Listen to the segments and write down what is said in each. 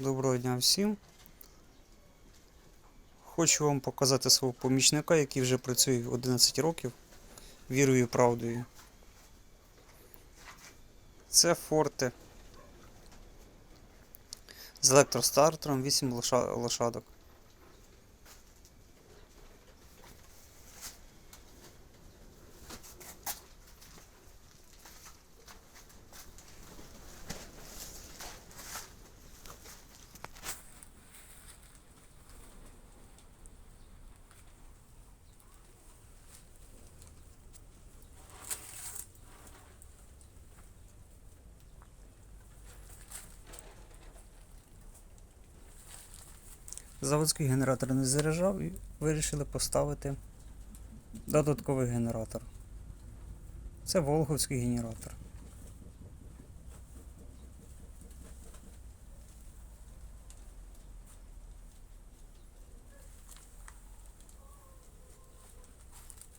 Доброго дня всім. Хочу вам показати свого помічника, який вже працює 11 років вірою і правдою. Це форте з електростартером 8 лошадок. Заводський генератор не заряджав і вирішили поставити додатковий генератор. Це Волговський генератор.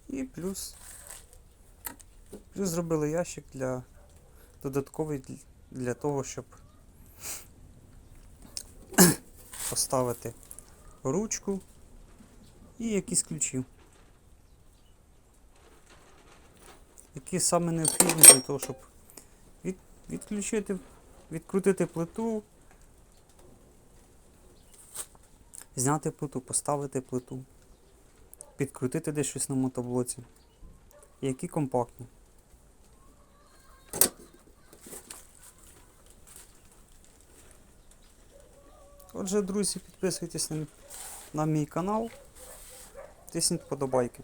І плюс. Плюс зробили ящик для додатковий для того, щоб поставити ручку і якісь ключі. Які саме необхідні для того, щоб від, відключити, відкрутити плиту, зняти плиту, поставити плиту, підкрутити десь щось на мотоблоці. Які компактні. Отже, друзі, підписуйтесь на, мій канал, тисніть подобайки.